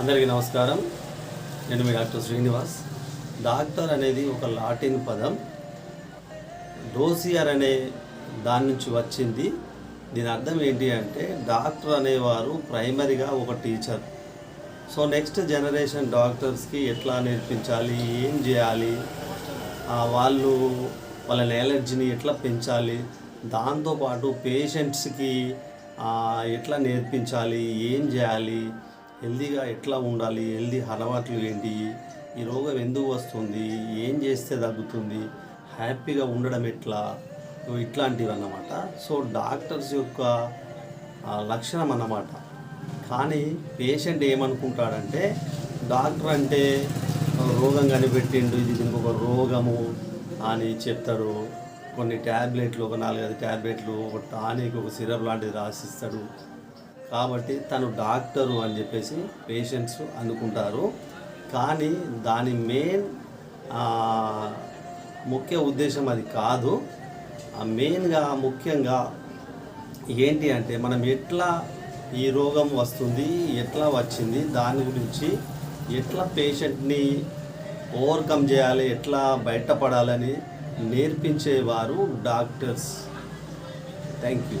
అందరికీ నమస్కారం. నేను మీ డాక్టర్ శ్రీనివాస్. డాక్టర్ అనేది ఒక లాటిన్ పదం. డోసియర్ అనే దాని నుంచి వచ్చింది. దీని అర్థం ఏంటి అంటే డాక్టర్ అనేవారు ప్రైమరీగా ఒక టీచర్. సో నెక్స్ట్ జనరేషన్ డాక్టర్స్కి ఎట్లా నేర్పించాలి? ఏం చేయాలి? వాళ్ళు వాళ్ళ నాలెడ్జ్ని ఎట్లా పెంచాలి? దాంతోపాటు పేషెంట్స్కి ఎట్లా నేర్పించాలి? ఏం చేయాలి? హెల్దీగా ఎట్లా ఉండాలి హెల్దీ అలవాట్లు ఏంటి ఈ రోగం ఎందుకు వస్తుంది ఏం చేస్తే తగ్గుతుంది హ్యాపీగా ఉండడం ఎట్లా ఇట్లాంటివి అన్నమాట సో డాక్టర్స్ యొక్క లక్షణం అన్నమాట. కానీ పేషెంట్ ఏమనుకుంటాడంటే డాక్టర్ అంటే రోగం కనిపెట్టిండు ఇది దీనికి ఒక రోగము అని చెప్తాడు. కొన్ని ట్యాబ్లెట్లు ఒక నాలుగైదు ట్యాబ్లెట్లు ఒక టానిక్ ఒక సిరప్ లాంటిది రాసిస్తాడు. కాబట్టి తను డాక్టరు అని చెప్పేసి పేషెంట్స్ అనుకుంటారు. కానీ దాని మెయిన్ ముఖ్య ఉద్దేశం అది కాదు. మెయిన్గా ముఖ్యంగా ఏంటి అంటే మనం ఎట్లా ఈ రోగం వస్తుంది ఎట్లా వచ్చింది దాని గురించి ఎట్లా పేషెంట్ని ఓవర్కమ్ చేయాలి ఎట్లా బయటపడాలని నేర్పించేవారు డాక్టర్స్. Thank you.